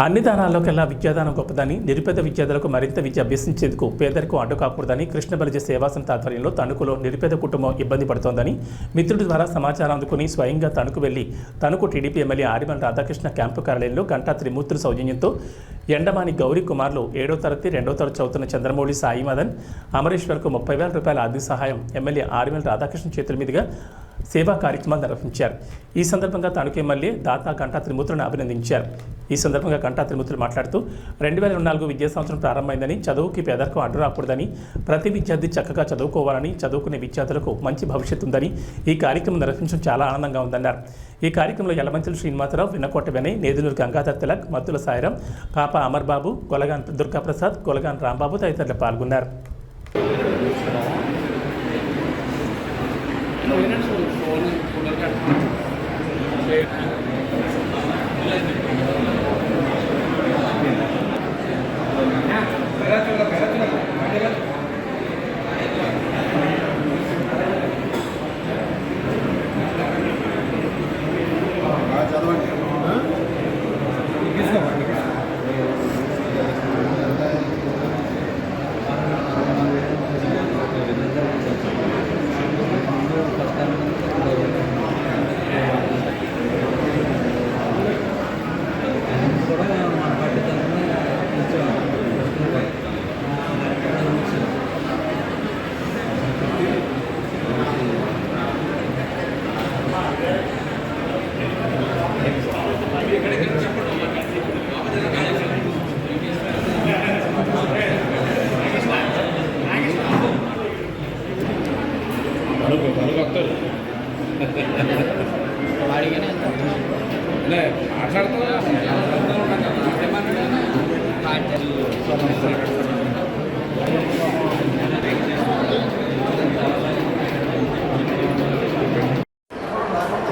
అన్ని దానాల్లోకెల్లా విద్యాదానం గొప్పదని నిరుపేద విద్యార్థులకు మరింత విద్య అభ్యసించేందుకు పేదరికం అడ్డు కాకూడదని కృష్ణ బలిజ సేవా సంస్థ ఆధ్వర్యంలో తణుకులో నిరుపేద కుటుంబం ఇబ్బంది పడుతోందని మిత్రుడి ద్వారా సమాచారం అందుకుని స్వయంగా తణుకు వెళ్ళి Tanuku TDP MLA Arimala Radhakrishna camp కార్యాలయంలో గంటా త్రిమూర్తుల సౌజన్యంతో ఎండమాని గౌరీ కుమార్లు ఏడో తరగతి రెండో తరగతి చదువుతున్న చంద్రమౌళి సాయి మదన్ అమరేశ్వర్కు ముప్పై వేల రూపాయల ఆర్థిక సహాయం ఎమ్మెల్యే ఆరిమల రాధాకృష్ణ చేతుల మీదుగా సేవా కార్యక్రమాలు నిర్వహించారు. ఈ సందర్భంగా తానుకే ఎమ్మెల్యే దాతా గంటా త్రిమూర్తులను అభినందించారు. ఈ సందర్భంగా గంటా త్రిమూర్తులు మాట్లాడుతూ రెండు వేల నాలుగు విద్యా సంవత్సరం ప్రారంభమైందని చదువుకి పేదరికం అడ్డు రాకూడదని ప్రతి విద్యార్థి చక్కగా చదువుకోవాలని చదువుకునే విద్యార్థులకు మంచి భవిష్యత్తు ఉందని ఈ కార్యక్రమం నిర్వహించడం చాలా ఆనందంగా ఉందన్నారు. ఈ కార్యక్రమంలో యలమంచులు శ్రీనివాసరావు వినకోట వినయ్ నేదునూరు గంగాధర్ తిలక్ మద్దుల సాయిరం పాప అమర్బాబు కొలగాన్ దుర్గాప్రసాద్ కొలగాన్ రాంబాబు తదితరులు పాల్గొన్నారు. కూడా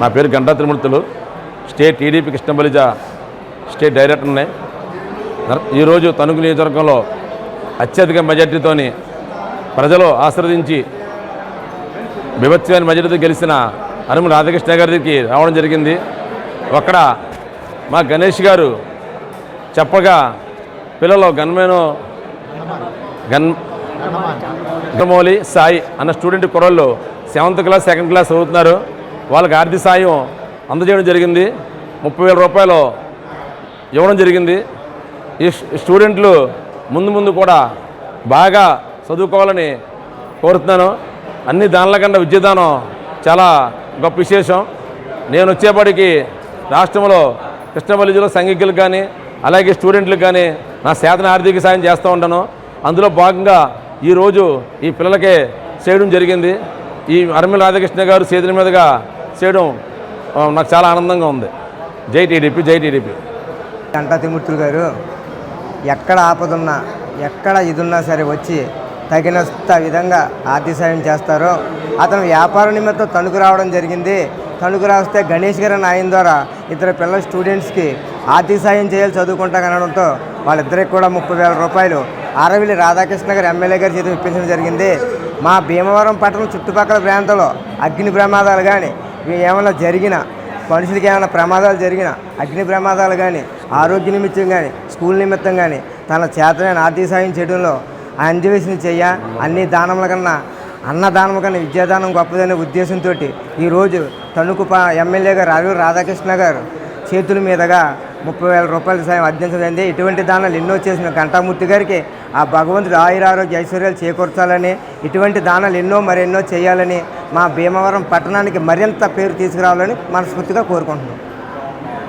నా పేరు Ganta Trimurthulu. State TDP Krishnabalija state డైరెక్టర్ని. ఉన్నాయి ఈరోజు తణుకు నియోజకవర్గంలో అత్యధిక మెజార్టీతోని ప్రజలు ఆశ్రదించి బిభత్సమైన మెజార్టీతో గెలిచిన అనుమ రాధాకృష్ణ గారికి రావడం జరిగింది. అక్కడ మా గణేష్ గారు చెప్పగా పిల్లలు గన్మేను గన్ గణమౌళి సాయి అన్న స్టూడెంట్ కుర్రళ్ళు సెవెంత్ క్లాస్ సెకండ్ క్లాస్ చదువుతున్నారు. వాళ్ళకి ఆర్థిక సాయం అందజేయడం జరిగింది. ముప్పై వేల రూపాయలు ఇవ్వడం జరిగింది. ఈ స్టూడెంట్లు ముందు ముందు కూడా బాగా చదువుకోవాలని కోరుతున్నాను. అన్ని దానిల కన్నా విద్యాదానం చాలా గొప్ప విశేషం. నేను వచ్చేప్పటికి రాష్ట్రంలో కృష్ణపల్లి జిల్లా సంఘికులకు కానీ అలాగే స్టూడెంట్లకు కానీ నా శాతన ఆర్థిక సాయం చేస్తూ ఉంటాను అందులో భాగంగా ఈరోజు ఈ పిల్లలకే చేయడం జరిగింది. ఈ అరమిల రాధాకృష్ణ గారు చేతుల మీదుగా చేయడం నాకు చాలా ఆనందంగా ఉంది. జై టీడీపీ జై టీడీపీ. గంటా తిమూర్తులు గారు ఎక్కడ ఆపదున్నా ఎక్కడ ఇదున్నా సరే వచ్చి తగినంత విధంగా ఆర్థిక సాయం చేస్తారో అతను వ్యాపార నిమిత్తం తణుకు రావడం జరిగింది. తణుకు రాస్తే గణేష్ గారి ఆయన ద్వారా ఇద్దరు పిల్లల స్టూడెంట్స్కి ఆర్థిక సాయం చేయాలి చదువుకుంటా అనడంతో వాళ్ళిద్దరికి కూడా ముప్పై వేల రూపాయలు. అరవిలి రాధాకృష్ణ గారు ఎమ్మెల్యే గారి చేతి ఇప్పించడం జరిగింది. మా భీమవరం పట్టణం చుట్టుపక్కల ప్రాంతంలో అగ్ని ప్రమాదాలు కానీ ఏమైనా జరిగినా మనుషులకి ఏమైనా ప్రమాదాలు జరిగినా అగ్ని ప్రమాదాలు కానీ ఆరోగ్య నిమిత్తం కానీ స్కూల్ నిమిత్తం కానీ తన చేతనైన ఆర్థిక సాయం చేయడంలో అంజవేసిన చెయ్య అన్ని దానముల కన్నా అన్నదానం కన్నా విద్యాదానం గొప్పదనే ఉద్దేశంతో ఈరోజు తణుకు ఎమ్మెల్యే గారు అరవి రాధాకృష్ణ గారు చేతుల మీదుగా ముప్పై వేల రూపాయల సాయం అందించదండి ఇటువంటి దానాలు ఎన్నో చేసిన ఘంటామూర్తి గారికి ఆ భగవంతుడు ఆయురారోగ్య ఐశ్వర్యాలు చేకూర్చాలని ఇటువంటి దానాలు ఎన్నో మరెన్నో చేయాలని మా భీమవరం పట్టణానికి మరింత పేరు తీసుకురావాలని మనస్ఫూర్తిగా కోరుకుంటున్నాం.